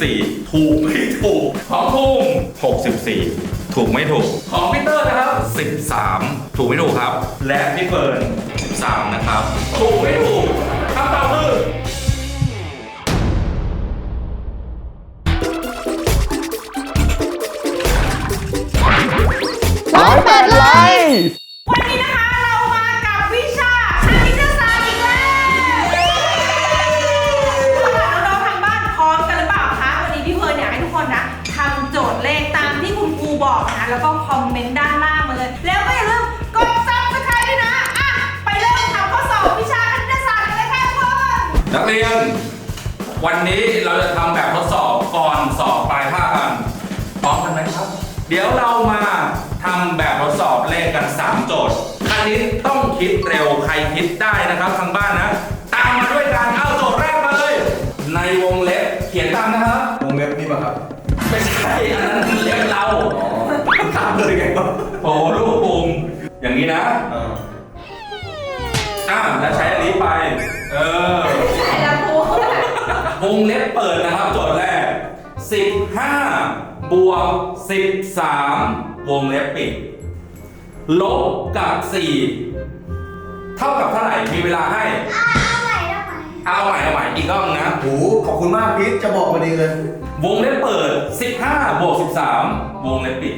24ถูกไม่ถูก ของภูมิ64 ถูกไม่ถูก ของพีเตอร์นะครับ13 ถูกไม่ถูกครับ และพี่เฟิร์น13 นะครับ ถูกไม่ถูกคำตอบคือ บอกนะ แล้วก็คอมเมนต์ด้านล่างมาเลย แล้วก็อย่าลืมกดซับสไครต์ด้วยนะ อะ ไปเริ่มทำข้อสอบวิชาคณิตศาสตร์กันเลยค่ะทุกคนนักเรียน วันนี้เราจะทำแบบทดสอบก่อนสอบปลายภาคกันพร้อมกันไหมครับ เดี๋ยวเรามาทำแบบทดสอบเลขกัน 3 โจทย์คณิตต้องคิดเร็วใครคิดได้นะครับทางบ้าน นี้นะเอออะแล้วใช้อันนี้ไป เออใช่แล้วครูวงเล็บเปิดนะครับโจทย์แรก 15 บวก 13 วงเล็บปิด ลบกับ 4 เท่ากับเท่าไหร่ มีเวลาให้เอาใหม่เอาใหม่อีกรอบนะ โหขอบคุณมากพีทจะบอกมาดีเลย วงเล็บเปิด 15 บวก 13 วงเล็บปิด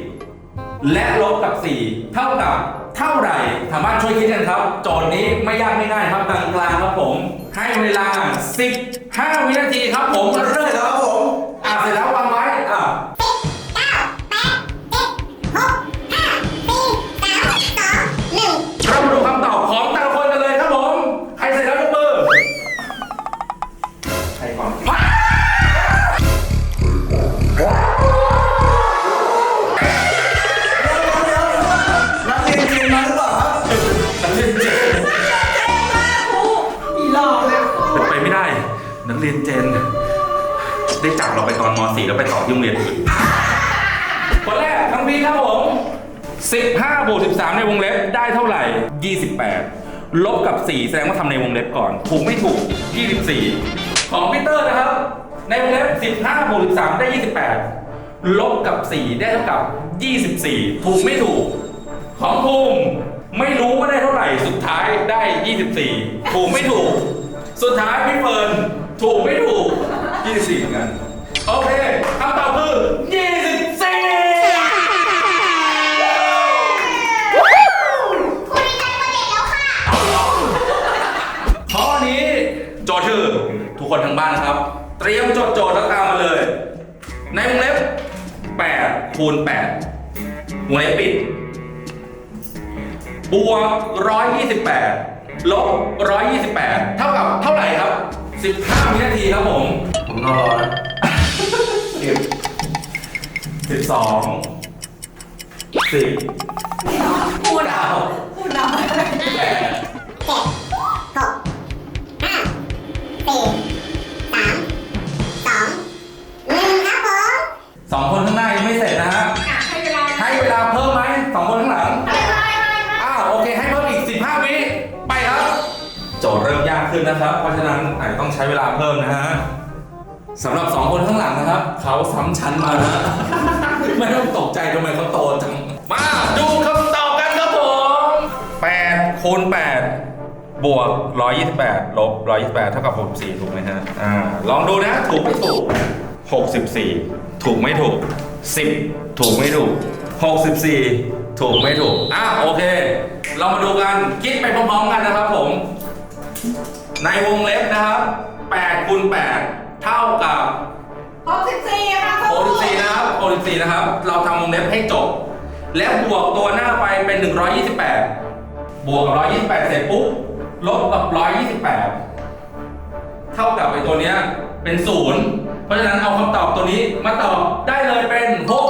และลบกับ 4 เท่ากับ เท่าไหร่ทางบ้าช่วยคิดกันครับ โจทย์นี้ไม่ยากไม่ง่ายครับกลางกลางๆครับผม ให้เวลา 15 วินาทีครับผมเริ่มเสร็จแล้วครับผมอะเสร็จแล้ววางไว้อะเรามาดูคำตอบของแต่ละคนกันเลยครับผม ใครเสร็จแล้วยกมือใครก่อน ได้จับเราไปตอนม .4 แล้วไปต่อที่โรงเรียนอื่นคนแรกทั้งพีครับผม 15บวก13 ในวงเล็บได้เท่าไหร่ 28 ลบกับ 4 แสดงว่าทำในวงเล็บก่อน ถูกไม่ถูก 24 ของพีเตอร์นะครับ ในวงเล็บ 15บวก13 ได้ 28 ลบกับ 4 ได้เท่ากับ 24 ถูกไม่ถูก ของภูมิไม่รู้ว่าได้เท่าไหร่ สุดท้ายได้ 24 ถูกไม่ถูก สุดท้ายพี่เฟิร์นถูกไม่ถูก 24เหมือนกัน โอเคคำตอบคือ 24ข้อนี้โจทย์คือทุกคนทางบ้านนะครับ เตรียมจดโจทย์แล้วตามมาเลย ในวงเล็บ8คูณ8วงเล็บปิด บวก 128 ลบ 128 เท่ากับเท่าไหร่ครับ 15วินาทีครับผม ผมรอรอนะเก็บ12 10พูดเอาพูดเอา8สองคนข้างหน้ายังไม่เสร็จนะฮะอะให้เวลาให้เวลาเพิ่มไหมสองคนข้างหลัง ให้เวลาให้เวลาอ้าวโอเคให้เพิ่มอีก 15 วิไปครับ โจทย์เริ่มยากขึ้นนะครับ เพราะฉะนั้นอาจจะต้องใช้เวลาเพิ่มนะฮะ สำหรับสองคนข้างหลังนะครับ เขาซ้ำชั้นมานะ ไม่ต้องตกใจทำไมเขาโตจัง มาดูคำตอบกันครับผม8คูณ8บวก 128 ลบ 128 เท่ากับ 64 ถูกไหมฮะ อ่า ลองดูนะ ถูกไม่ถูก 64 ถูกไม่ถูก 10 ถูกไม่ถูก 64 ถูกไม่ถูก อะโอเค เรามาดูกันคิดไปพร้อมๆกันนะครับผม ในวงเล็บนะครับ8คูณ8 เท่ากับหกสิบสี่ค่ะครู64นะครับ64นะครับ เราทำวงเล็บให้จบ แล้วบวกตัวหน้าไปเป็น 128 บวกกับ128 เสร็จปุ๊บ ลบกับ 128 เท่ากับไอ้ตัวเนี้ยเป็นศูนย์เพราะฉะนั้นเอาคำตอบตัวนี้มาตอบได้เลยเป็น64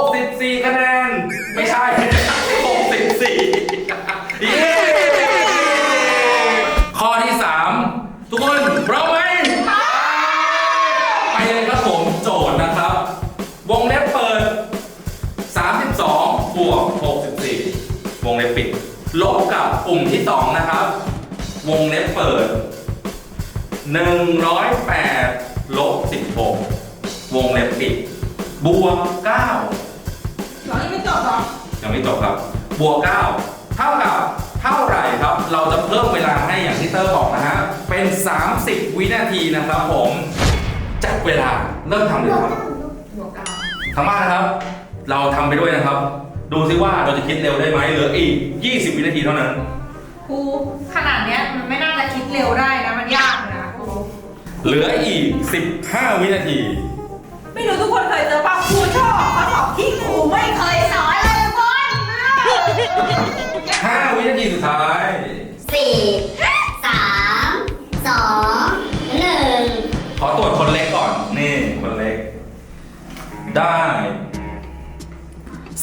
บวก 64 วงเล็บปิด ลบกับกลุ่มที่ 2 นะครับ วงเล็บเปิด 108 ลบ 16ววงเล็บปิด บวก9หรอยังไม่จบเหรอยังไม่จบครับ บวก 9 เท่ากับเท่าไหร่ครับ เราจะเพิ่มเวลาให้อย่างที่เตอร์บอกนะฮะ เป็น 30 วินาทีนะครับผม จับเวลาเริ่มทำเลยครับ บวกเก้า ทางบ้านนะครับ เราทำไปด้วยนะครับ ดูซิว่าเราจะคิดเร็วได้ไหมเหลืออีก 20 วินาทีเท่านั้น ครูขนาดเนี้ยมันไม่น่าจะคิดเร็วได้นะ มันยากนะครูเหลืออีก 15 วินาที ไม่รู้ทุกคนเคยเจอป่ะครูชอบเขาสอบที่ครูไม่เคยสอนเลยทุกคน 5 วินาทีสุดท้าย สี่สา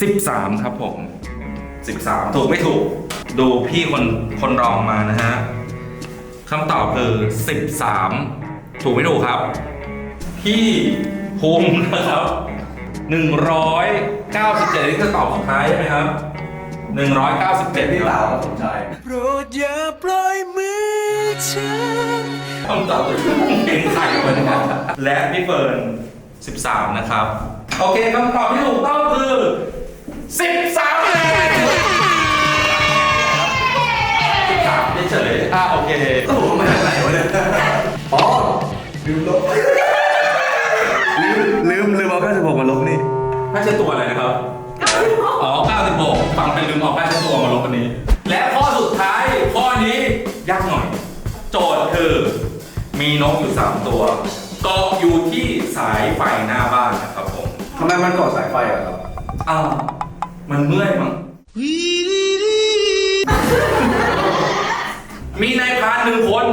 13 ครับผม 13 ถูกไม่ถูก ดูพี่คนคนรองมานะฮะคำตอบคือ 13 ถูกไม่ถูกครับ พี่ภูมินะครับ 197นี่คือตอบสุดท้ายใช่ไหมครับ 197เป็นพี่คสารับวสมชายโปรดอย่าปล่อยมือฉันคำตอบคือเป็นไข่เหมือนกันและพี่เฟิร์น13 นะครับ โอเคคำตอบที่ถูกต้องคือ 13คะแนน13เฉยๆอะโอเคโอ้โหมาจากไหนวะเนี่ยอ๋อลืมลบลืมลืมลืมเอา96มาลบนี่ผ้าเช็ดตัวอะไรนะครับ อ๋อ96ฟังเป็นลืมเอาผ้าเช็ดตัวมาลบอันนี้ และข้อสุดท้ายข้อนี้ยากหน่อย โจทย์คือ มีนกอยู่ 3 ตัวเกาะอยู่ที่สายไฟหน้าบ้านนะครับผมทำไมมันก่อสายไฟอะครับ อ้าว มันเมื่อยมั้งมีนายพรานหนึ่งคน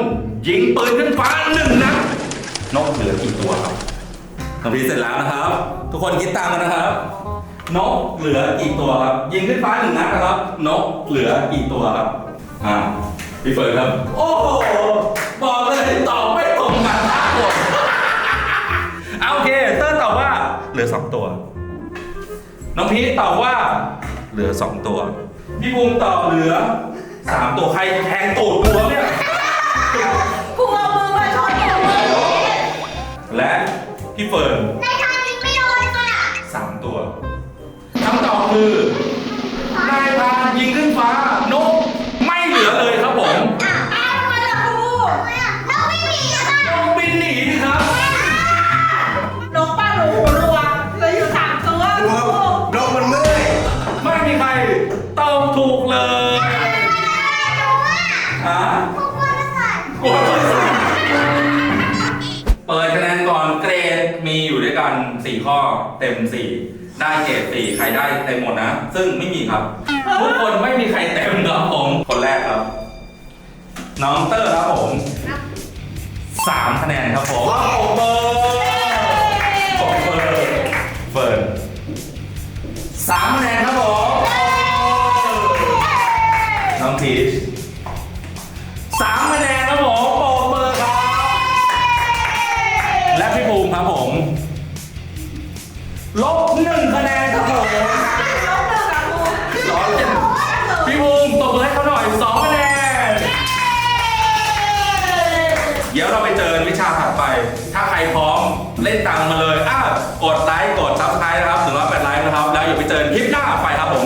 ยิงปืนขึ้นฟ้าหนึ่งนัดนกเหลือกี่ตัวครับทำพิเสร็จแล้วนะครับ ทุกคนคิดตามกันนะครับ นกเหลือกี่ตัวครับ ยิงขึ้นฟ้าหนึ่งนัดนะครับ นกเหลือกี่ตัวครับอ่าพี่เฟิร์นครับ โอ้โหบอกเลยตอบไม่ตรงกันทั้งหมดเอาโอเคเตอร์ตอบว่าเหลือสองตัว น้องพีทตอบว่า เหลือสองตัว พี่ภูมิตอบเหลือสามตัวใครแทงตูดตัวเนี่ยครูเอามือมาชนกับมือและพี่เฟิร์นในทางยิงไม่โดนค่ะสามตัวคำตอบคือ นายพรานยิงขึ้นฟ้า 4 ข้อเต็ม 4 ได้เกรด4ใครได้เต็มหมดนะ ซึ่งไม่มีครับ ทุกคนไม่มีใครเต็มครับผม คนแรกครับ น้องเตอร์ครับผมสามคะแนนครับผมโอ้เบอร์ ลบหนึ่งคะแนนครับผมนกหนึ่งครูร้อยเจ็ดพี่ภูมิตบมือให้เขาหน่อยสองคะแนน เดี๋ยวเราไปเจอวิชาถัดไป ถ้าใครพร้อมเล่นตังมาเลย อ้าวกดไลค์ กดซับสไครต์นะครับถึงร้อยแปดไลค์นะครับ แล้วอย่าไปเจอคลิปหน้าไปครับผม